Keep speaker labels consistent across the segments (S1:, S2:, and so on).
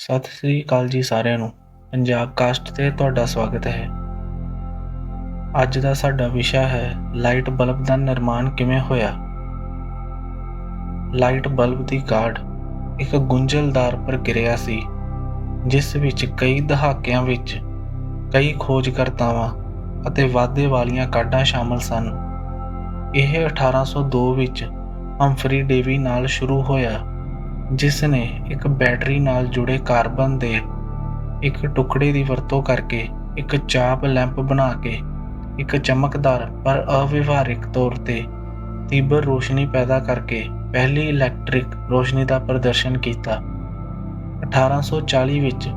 S1: ਸਤਿ ਸ੍ਰੀ ਅਕਾਲ ਜੀ ਸਾਰਿਆਂ ਨੂੰ। ਪੰਜਾਬ ਕਾਸਟ ਤੇ ਤੁਹਾਡਾ ਸਵਾਗਤ ਹੈ। ਅੱਜ ਦਾ ਸਾਡਾ ਵਿਸ਼ਾ ਹੈ, ਲਾਈਟ ਬਲਬ ਦਾ ਨਿਰਮਾਣ ਕਿਵੇਂ ਹੋਇਆ? ਲਾਈਟ ਬਲਬ ਦੀ ਕਾਢ ਇੱਕ ਗੁੰਝਲਦਾਰ ਪ੍ਰਕਿਰਿਆ ਸੀ, ਜਿਸ ਵਿੱਚ ਕਈ ਦਹਾਕਿਆਂ ਵਿੱਚ ਕਈ ਖੋਜਕਰਤਾਵਾਂ ਅਤੇ ਵਾਧੇ ਵਾਲੀਆਂ ਕਾਢਾਂ ਸ਼ਾਮਲ ਸਨ। ਇਹ 1802 ਵਿੱਚ ਹੰਫਰੀ ਡੇਵੀ ਨਾਲ ਸ਼ੁਰੂ ਹੋਇਆ। ਜਿਸ ਨੇ ਇੱਕ ਬੈਟਰੀ ਨਾਲ ਜੁੜੇ ਕਾਰਬਨ ਦੇ ਇੱਕ ਟੁਕੜੇ ਦੀ ਵਰਤੋਂ ਕਰਕੇ ਇੱਕ ਚਾਪ ਲੈਂਪ ਬਣਾ ਕੇ ਇੱਕ ਚਮਕਦਾਰ ਪਰ ਅਵਿਵਹਾਰਿਕ ਤੌਰ ਤੇ ਤੀਬਰ ਰੋਸ਼ਨੀ ਪੈਦਾ ਕਰਕੇ ਪਹਿਲੀ ਇਲੈਕਟ੍ਰਿਕ ਰੋਸ਼ਨੀ ਦਾ ਪ੍ਰਦਰਸ਼ਨ ਕੀਤਾ। 1840 ਵਿੱਚ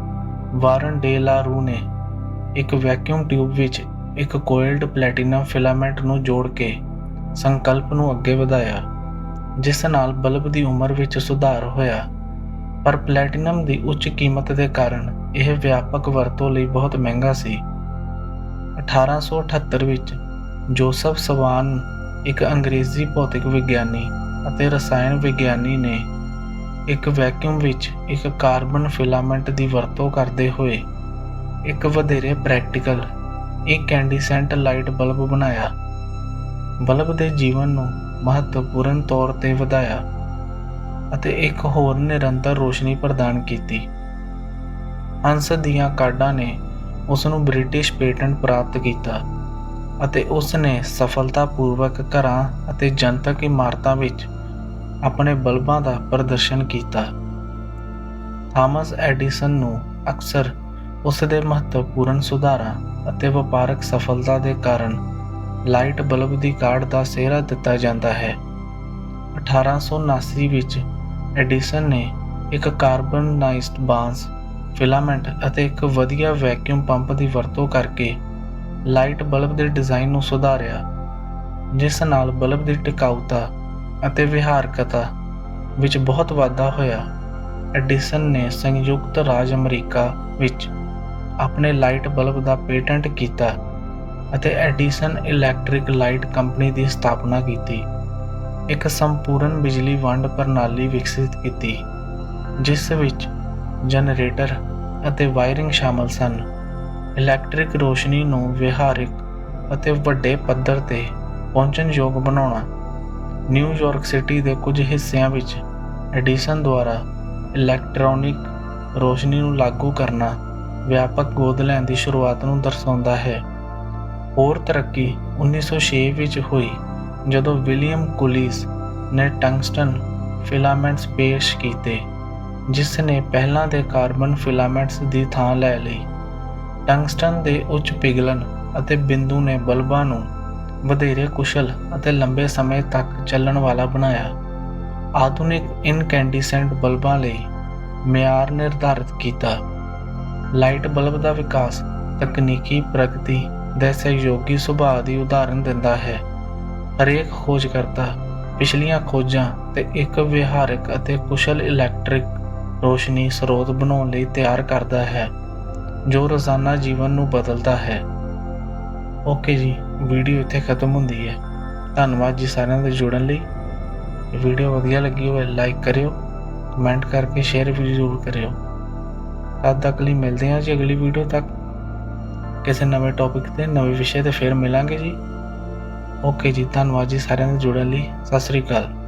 S1: ਵਾਰਨ ਡੇ ਲਾ ਰੂ ਨੇ ਇੱਕ ਵੈਕਿਊਮ ਟਿਊਬ ਵਿੱਚ ਇੱਕ ਕੋਇਲਡ ਪਲੈਟੀਨਮ ਫਿਲਾਮੈਂਟ ਨੂੰ ਜੋੜ ਕੇ ਸੰਕਲਪ ਨੂੰ ਅੱਗੇ ਵਧਾਇਆ। ਜਿਸ ਨਾਲ ਬਲਬ ਦੀ ਉਮਰ ਵਿੱਚ ਸੁਧਾਰ ਹੋਇਆ। ਪਰ ਪਲੈਟੀਨਮ ਦੀ ਉੱਚ ਕੀਮਤ ਦੇ ਕਾਰਨ ਇਹ ਵਿਆਪਕ ਵਰਤੋਂ ਲਈ ਬਹੁਤ ਮਹਿੰਗਾ ਸੀ। 1878 ਵਿੱਚ ਜੋਸਫ ਸਵਾਨ ਇੱਕ ਅੰਗਰੇਜ਼ੀ ਭੌਤਿਕ ਵਿਗਿਆਨੀ ਅਤੇ ਰਸਾਇਣ ਵਿਗਿਆਨੀ ਨੇ ਇੱਕ ਵੈਕਿਊਮ ਵਿੱਚ ਇੱਕ ਕਾਰਬਨ ਫਿਲਾਮੈਂਟ ਦੀ ਵਰਤੋਂ ਕਰਦੇ ਹੋਏ ਇੱਕ ਵਧੇਰੇ ਪ੍ਰੈਕਟੀਕਲ ਇੱਕ ਇਨਕੈਂਡੀਸੈਂਟ ਲਾਈਟ ਬਲਬ ਬਣਾਇਆ। ਬਲਬ ਦੇ ਜੀਵਨ ਨੂੰ ਮਹੱਤਵਪੂਰਨ ਤੌਰ ਤੇ ਵਧਾਇਆ ਅਤੇ ਇੱਕ ਹੋਰ ਨਿਰੰਤਰ ਰੋਸ਼ਨੀ ਪ੍ਰਦਾਨ ਕੀਤੀ। ਹੰਸ ਦੀਆਂ ਕਾਢਾਂ ਨੇ ਉਸ ਨੂੰ ਬ੍ਰਿਟਿਸ਼ ਪੇਟੈਂਟ ਪ੍ਰਾਪਤ ਕੀਤਾ ਅਤੇ ਉਸ ਨੇ ਸਫਲਤਾਪੂਰਵਕ ਘਰਾਂ ਅਤੇ ਜਨਤਕ ਇਮਾਰਤਾਂ ਵਿੱਚ ਆਪਣੇ ਬਲਬਾਂ ਦਾ ਪ੍ਰਦਰਸ਼ਨ ਕੀਤਾ। ਥਾਮਸ ਐਡੀਸਨ ਨੂੰ ਅਕਸਰ ਉਸ ਦੇ ਮਹੱਤਵਪੂਰਨ ਸੁਧਾਰਾਂ ਅਤੇ ਵਪਾਰਕ ਸਫਲਤਾ ਦੇ ਕਾਰਨ ਲਾਈਟ ਬਲਬ ਦੀ ਕਾਢ ਦਾ ਸਿਹਰਾ ਦਿੱਤਾ ਜਾਂਦਾ ਹੈ। 1879 ਵਿੱਚ ਐਡੀਸਨ ਨੇ ਇੱਕ ਕਾਰਬਨਨਾਈਜ਼ਡ ਬਾਂਸ, ਫਿਲਾਮੈਂਟ ਅਤੇ ਇੱਕ ਵਧੀਆ ਵੈਕਿਊਮ ਪੰਪ ਦੀ ਵਰਤੋਂ ਕਰਕੇ ਲਾਈਟ ਬਲਬ ਦੇ ਡਿਜ਼ਾਈਨ ਨੂੰ ਸੁਧਾਰਿਆ, ਜਿਸ ਨਾਲ ਬਲਬ ਦੀ ਟਿਕਾਊਤਾ ਅਤੇ ਵਿਹਾਰਕਤਾ ਵਿੱਚ ਬਹੁਤ ਵਾਧਾ ਹੋਇਆ। ਐਡੀਸਨ ਨੇ ਸੰਯੁਕਤ ਰਾਜ ਅਮਰੀਕਾ ਵਿੱਚ ਆਪਣੇ ਲਾਈਟ ਬਲਬ ਦਾ ਪੇਟੈਂਟ ਕੀਤਾ ਅਤੇ ਐਡੀਸਨ ਇਲੈਕਟ੍ਰਿਕ ਲਾਈਟ ਕੰਪਨੀ ਦੀ ਸਥਾਪਨਾ ਕੀਤੀ। ਇੱਕ ਸੰਪੂਰਨ ਬਿਜਲੀ ਵੰਡ ਪ੍ਰਣਾਲੀ ਵਿਕਸਿਤ ਕੀਤੀ, ਜਿਸ ਵਿੱਚ ਜਨਰੇਟਰ ਅਤੇ ਵਾਇਰਿੰਗ ਸ਼ਾਮਲ ਸਨ। ਇਲੈਕਟ੍ਰਿਕ ਰੋਸ਼ਨੀ ਨੂੰ ਵਿਹਾਰਿਕ ਅਤੇ ਵੱਡੇ ਪੱਧਰ ਤੇ ਪਹੁੰਚਣਯੋਗ ਬਣਾਉਣਾ। ਨਿਊਯਾਰਕ ਸਿਟੀ ਦੇ ਕੁਝ ਹਿੱਸਿਆਂ ਵਿੱਚ ਐਡੀਸਨ ਦੁਆਰਾ ਇਲੈਕਟ੍ਰੋਨਿਕ ਰੋਸ਼ਨੀ ਨੂੰ ਲਾਗੂ ਕਰਨਾ ਵਿਆਪਕ ਗੋਦ ਲੈਣ ਦੀ ਸ਼ੁਰੂਆਤ ਨੂੰ ਦਰਸਾਉਂਦਾ ਹੈ। ਹੋਰ ਤਰੱਕੀ 1906 ਵਿੱਚ ਹੋਈ, ਜਦੋਂ ਵਿਲੀਅਮ ਕੁਲੀਸ ਨੇ ਟੰਗਸਟਨ ਫਿਲਾਮੈਂਟਸ ਪੇਸ਼ ਕੀਤੇ, ਜਿਸ ਨੇ ਪਹਿਲਾਂ ਦੇ ਕਾਰਬਨ ਫਿਲਾਮੈਂਟਸ ਦੀ ਥਾਂ ਲੈ ਲਈ। ਟੰਗਸਟਨ ਦੇ ਉੱਚ ਪਿਘਲਣ ਅਤੇ ਬਿੰਦੂ ਨੇ ਬਲਬਾਂ ਨੂੰ ਵਧੇਰੇ ਕੁਸ਼ਲ ਅਤੇ ਲੰਬੇ ਸਮੇਂ ਤੱਕ ਚੱਲਣ ਵਾਲਾ ਬਣਾਇਆ। ਆਧੁਨਿਕ ਇਨਕੈਂਡੀਸੈਂਟ ਬਲਬਾਂ ਲਈ ਮਿਆਰ ਨਿਰਧਾਰਤ ਕੀਤਾ। ਲਾਈਟ ਬਲਬ ਦਾ ਵਿਕਾਸ ਤਕਨੀਕੀ ਪ੍ਰਗਤੀ ਦੇ ਸਹਿਯੋਗੀ ਸੁਭਾਅ ਦੀ ਉਦਾਹਰਨ ਦਿੰਦਾ ਹੈ। ਹਰੇਕ ਖੋਜਕਰਤਾ ਪਿਛਲੀਆਂ ਖੋਜਾਂ ਤੇ ਇੱਕ ਵਿਹਾਰਕ ਅਤੇ ਕੁਸ਼ਲ ਇਲੈਕਟ੍ਰਿਕ ਰੋਸ਼ਨੀ ਸਰੋਤ ਬਣਾਉਣ ਲਈ ਤਿਆਰ ਕਰਦਾ ਹੈ, ਜੋ ਰੋਜ਼ਾਨਾ ਜੀਵਨ ਨੂੰ ਬਦਲਦਾ ਹੈ। ਓਕੇ ਜੀ, ਵੀਡੀਓ ਇੱਥੇ ਖਤਮ ਹੁੰਦੀ ਹੈ। ਧੰਨਵਾਦ ਜੀ ਸਾਰਿਆਂ ਦੇ ਜੁੜਨ ਲਈ। ਵੀਡੀਓ ਵਧੀਆ ਲੱਗੀ ਹੋਵੇ, ਲਾਈਕ ਕਰਿਓ, ਕਮੈਂਟ ਕਰਕੇ ਸ਼ੇਅਰ ਵੀ ਜ਼ਰੂਰ ਕਰਿਓ। ਤਦ ਤੱਕ ਲਈ ਮਿਲਦੇ ਹਾਂ ਜੀ ਅਗਲੀ ਵੀਡੀਓ ਤੱਕ। ਕਿਸੇ ਨਵੇਂ ਟੌਪਿਕ ਤੇ ਨਵੇਂ ਵਿਸ਼ੇ ਤੇ ਫਿਰ ਮਿਲਾਂਗੇ ਜੀ। ਓਕੇ ਜੀ, ਧੰਨਵਾਦ ਜੀ ਸਾਰਿਆਂ ਨੂੰ ਜੁੜਨ ਲਈ। ਸਤਿ ਸ੍ਰੀ ਅਕਾਲ।